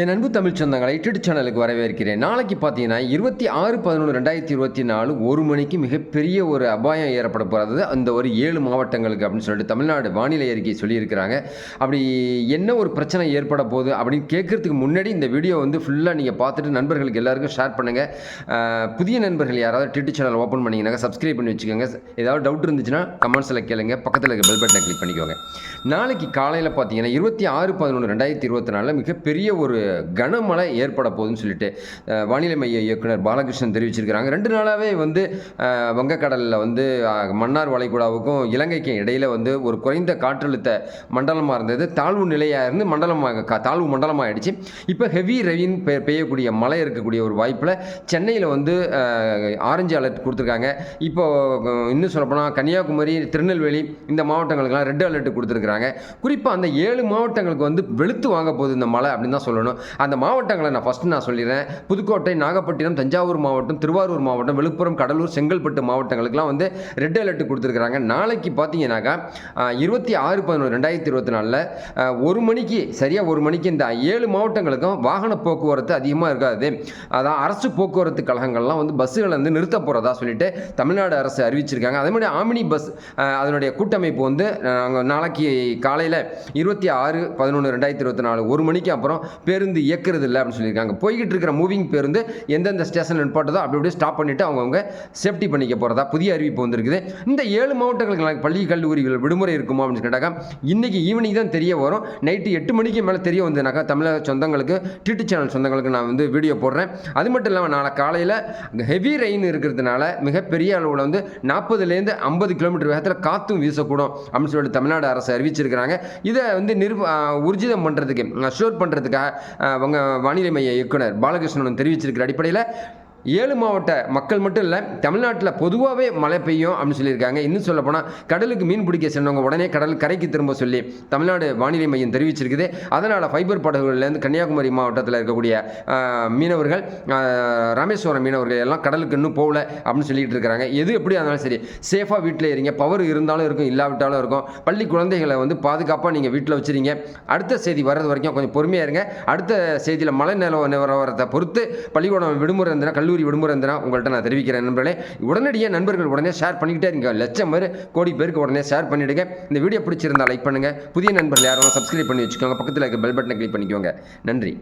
என் அன்பு தமிழ் சொந்தங்களை யூடியூப் சேனலுக்கு வரவேற்கிறேன். நாளைக்கு பார்த்தீங்கன்னா இருபத்தி ஆறு பதினொன்று ரெண்டாயிரத்தி இருபத்தி நாலு ஒரு மணிக்கு மிகப்பெரிய ஒரு அபாயம் ஏற்பட போகிறது அந்த ஒரு ஏழு மாவட்டங்களுக்கு அப்படின்னு சொல்லிட்டு தமிழ்நாடு வானிலை அறிக்கை சொல்லியிருக்கிறாங்க. அப்படி என்ன ஒரு பிரச்சனை ஏற்பட போகுது அப்படின்னு கேட்கறதுக்கு முன்னாடி இந்த வீடியோ வந்து ஃபுல்லாக நீங்கள் பார்த்துட்டு நண்பர்களுக்கு எல்லாருக்கும் ஷேர் பண்ணுங்கள் புதிய நண்பர்கள் யாராவது யூடியூப் சேனல் ஓப்பன் பண்ணிங்கன்னா சப்ஸ்கிரைப் பண்ணி வச்சுக்கோங்க. ஏதாவது டவுட் இருந்துச்சுன்னா கமெண்ட்ஸில் கேளுங்க. பக்கத்தில் இருக்க பெல் பட்டனை கிளிக் பண்ணிக்கோங்க. நாளைக்கு காலையில் பார்த்தீங்கன்னா இருபத்தி ஆறு பதினொன்று ரெண்டாயிரத்தி இருபத்தி நாலில் மிகப்பெரிய ஒரு கனமழை ஏற்பட போகுதுன்னு சொல்லிட்டு வானிலை மைய இயக்குனர் பாலகிருஷ்ணன் தெரிவிச்சிருக்கிறாங்க. ரெண்டு நாளாகவே வந்து வங்கக்கடலில் வந்து மன்னார் வளைகுடாவுக்கும் இலங்கைக்கும் இடையில வந்து ஒரு குறைந்த காற்றழுத்த மண்டலமாக இருந்தது. தாழ்வு நிலையாக இருந்து மண்டலமாக தாழ்வு மண்டலமாக ஆயிடுச்சு இப்போ ஹெவி ரெயின் பெ பெய்யக்கூடிய மழை இருக்கக்கூடிய ஒரு வாய்ப்பில் சென்னையில் வந்து ஆரஞ்சு அலர்ட் கொடுத்துருக்காங்க. இப்போ இன்னும் சொல்லப்போனால் கன்னியாகுமரி திருநெல்வேலி இந்த மாவட்டங்களுக்கெல்லாம் ரெட் அலர்ட் கொடுத்துருக்குறாங்க. குறிப்பாக அந்த ஏழு மாவட்டங்களுக்கு வந்து வெளுத்து வாங்க போகுது இந்த மழை அப்படின்னு தான் சொல்லணும். அந்த மாவட்டங்களை நான் ஃபஸ்ட்டு நான் சொல்லிடுறேன். புதுக்கோட்டை நாகப்பட்டினம் தஞ்சாவூர் மாவட்டம் திருவாரூர் மாவட்டம் விழுப்புரம் கடலூர் செங்கல்பட்டு மாவட்டங்களுக்குலாம் வந்து ரெட் அலர்ட் கொடுத்துருக்குறாங்க. நாளைக்கு பார்த்தீங்கன்னாக்கா இருபத்தி ஆறு பதினொன்று ரெண்டாயிரத்தி இருபத்தி நாலில் ஒரு மணிக்கு சரியாக ஒரு மணிக்கு இந்த ஏழு மாவட்டங்களுக்கும் வாகன போக்குவரத்து அதிகமாக இருக்காது. அதான் அரசு போக்குவரத்து கழகங்கள்லாம் வந்து பஸ்ஸுகளை வந்து நிறுத்த போகிறதா சொல்லிட்டு தமிழ்நாடு அரசு அறிவிச்சிருக்காங்க. அதே மாதிரி ஆமினி பஸ் அதனுடைய கூட்டமைப்பு வந்து நாங்கள் நாளைக்கு காலையில் இருபத்தி ஆறு பதினொன்று ரெண்டாயிரத்தி இருபத்தி நாலு ஒரு மணிக்கு அப்புறம் பேருந்து இயக்கிறது இல்லை அப்படின்னு சொல்லியிருக்காங்க. போய்கிட்டு இருக்கிற மூவிங் பேருந்து எந்தெந்த ஸ்டேஷன் நிப்பாட்டதோ அப்படி அப்படியே ஸ்டாப் பண்ணிவிட்டு அவங்கவுங்க சேஃப்டி பண்ணிக்க போகிறதா புதிய அறிவிப்பு வந்திருக்குது. இந்த ஏழு மாவட்டங்களுக்கு பள்ளி கல்லூரிகள் விடுமுறை இருக்குமா அப்படின்னு கேட்டாக்கா இன்னைக்கு ஈவினிங் தான் தெரிய வரும். நைட்டு எட்டு மணிக்கு மேலே தெரிய வந்ததுனாக்கா தமிழக சொந்தங்களுக்கு டிடி சேனல் சொந்தங்களுக்கு நான் வந்து வீடியோ போடுறேன். அது மட்டும் இல்லாமல் நாளை காலையில் ஹெவி ரெயின் இருக்கிறதுனால மிகப்பெரிய அளவில் வந்து நாற்பதுலேருந்து ஐம்பது கிலோமீட்டர் வேகத்தில் காற்றும் வீசக்கூடும் அப்படின்னு சொல்லிட்டு தமிழ்நாடு அரசு அறிவிச்சிருக்கிறாங்க. இதை வந்து நிர்வ உர்ஜிதம் பண்ணுறதுக்கு அஷ்யூர் பண்ணுறதுக்காக அவங்க வானிலை மைய இயக்குனர் பாலகிருஷ்ணன் தெரிவிச்சிருக்கிற அடிப்படையில் ஏழு மாவட்ட மக்கள் மட்டும் இல்லை தமிழ்நாட்டில் பொதுவாகவே மழை பெய்யும் அப்படின்னு சொல்லியிருக்காங்க. இன்னும் சொல்லப்போனால் கடலுக்கு மீன் பிடிக்க சென்றவங்க உடனே கடல் கரைக்கு திரும்ப சொல்லி தமிழ்நாடு வானிலை மையம் தெரிவிச்சிருக்குது. அதனால் ஃபைபர் படகுகள்லேருந்து கன்னியாகுமரி மாவட்டத்தில் இருக்கக்கூடிய மீனவர்கள் ராமேஸ்வரம் மீனவர்கள் எல்லாம் கடலுக்கு இன்னும் போகல அப்படின்னு சொல்லிட்டு இருக்கிறாங்க. எது எப்படி அதனாலும் சரி சேஃபாக வீட்டில் இருங்க. பவர் இருந்தாலும் இருக்கும் இல்லாவிட்டாலும் இருக்கும். பள்ளி குழந்தைகளை வந்து பாதுகாப்பாக நீங்கள் வீட்டில் வச்சுருங்க. அடுத்த செய்தி வர்றது வரைக்கும் கொஞ்சம் பொறுமையாக இருங்க. அடுத்த செய்தியில் மழை நிலவ நிலவரத்தை பொறுத்து பள்ளிக்கூடம் விடுமுறை இருந்தனா கல்லூரி விடுமுறை இருந்தனா உங்கள்கிட்ட நான் தெரிவிக்கிறேன் நண்பர்களே. உடனடியாக நண்பர்கள் உடனே ஷேர் பண்ணிக்கிட்டே இருங்க. லட்சம் பேர் கோடி பேருக்கு உடனே ஷேர் பண்ணிவிடுங்க இந்த வீடியோ பிடிச்சிருந்தா லைக் பண்ணுங்கள் புதிய நண்பர்கள் யாரும் சப்ஸ்கிரைப் பண்ணி வச்சுக்கோங்க. பக்கத்தில் இருக்க பெல் பட்டனை கிளிக் பண்ணிக்கோங்க. நன்றி.